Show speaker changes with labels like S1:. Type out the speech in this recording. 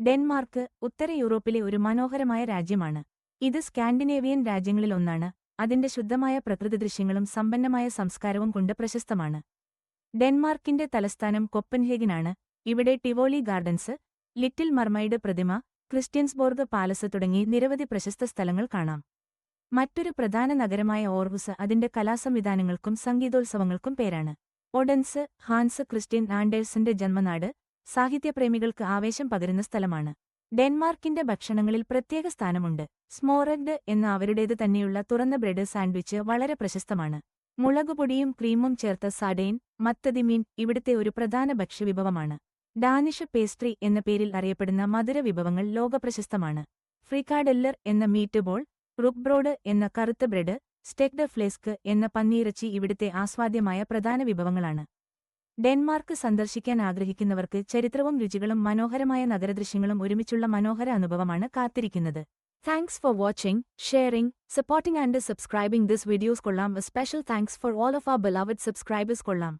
S1: Denmark ഉത്തര യൂറോപ്പിലെ ഒരു മനോഹരമായ രാജ്യമാണ്. ഇത് സ്കാൻഡിനേവിയൻ രാജ്യങ്ങളിലൊന്നാണ് അതിന്റെ ശുദ്ധമായ പ്രകൃതി ദൃശ്യങ്ങളും സമ്പന്നമായ സംസ്കാരവും കൊണ്ട് പ്രശസ്തമാണ്. ഡെൻമാർക്കിന്റെ തലസ്ഥാനം കൊപ്പൻഹേഗനാണ്. ഇവിടെ ടിവോളി ഗാർഡൻസ് ലിറ്റിൽ മർമൈഡ് പ്രതിമ ക്രിസ്ത്യൻസ്ബോർഗ് പാലസ് തുടങ്ങി നിരവധി പ്രശസ്ത സ്ഥലങ്ങൾ കാണാം. മറ്റൊരു പ്രധാന നഗരമായ ഓർവുസ് അതിന്റെ കലാസംവിധാനങ്ങൾക്കും സംഗീതോത്സവങ്ങൾക്കും പേരാണ്. ഒഡൻസ് ഹാൻസ് ക്രിസ്ത്യൻ ആൻഡേഴ്സന്റെ ജന്മനാട് സാഹിത്യപ്രേമികൾക്ക് ആവേശം പകരുന്ന സ്ഥലമാണ്. ഡെൻമാർക്കിന്റെ ഭക്ഷണങ്ങളിൽ പ്രത്യേക സ്ഥാനമുണ്ട്. സ്മോറഡ് എന്ന അവരുടേത് തന്നെയുള്ള തുറന്ന ബ്രെഡ് സാൻഡ്വിച്ച് വളരെ പ്രശസ്തമാണ്. മുളകുപൊടിയും ക്രീമും ചേർത്ത സാഡെയിൻ മത്തതിമീൻ ഇവിടുത്തെ ഒരു പ്രധാന ഭക്ഷ്യവിഭവമാണ്. ഡാനിഷ് പേസ്ട്രി എന്ന പേരിൽ അറിയപ്പെടുന്ന മധുര വിഭവങ്ങൾ ലോകപ്രശസ്തമാണ്. ഫ്രിക്കാഡെല്ലർ എന്ന മീറ്റ് ബോൾ റുക്ബ്രോഡ് എന്ന കറുത്ത ബ്രെഡ് സ്റ്റെക്ഡ് ഫ്ലേസ്ക് എന്ന പന്നീറച്ചി ഇവിടുത്തെ ആസ്വാദ്യമായ പ്രധാന വിഭവങ്ങളാണ്. ഡെൻമാർക്ക് സന്ദർശിക്കാൻ ആഗ്രഹിക്കുന്നവർക്ക് ചരിത്രവും രുചികളും മനോഹരമായ നഗരദൃശ്യങ്ങളും ഒരുമിച്ചുള്ള മനോഹര അനുഭവമാണ് കാത്തിരിക്കുന്നത്. Thanks for watching sharing supporting and subscribing this videos കൊള്ളാം. Special thanks for all of our beloved subscribers കൊള്ളാം.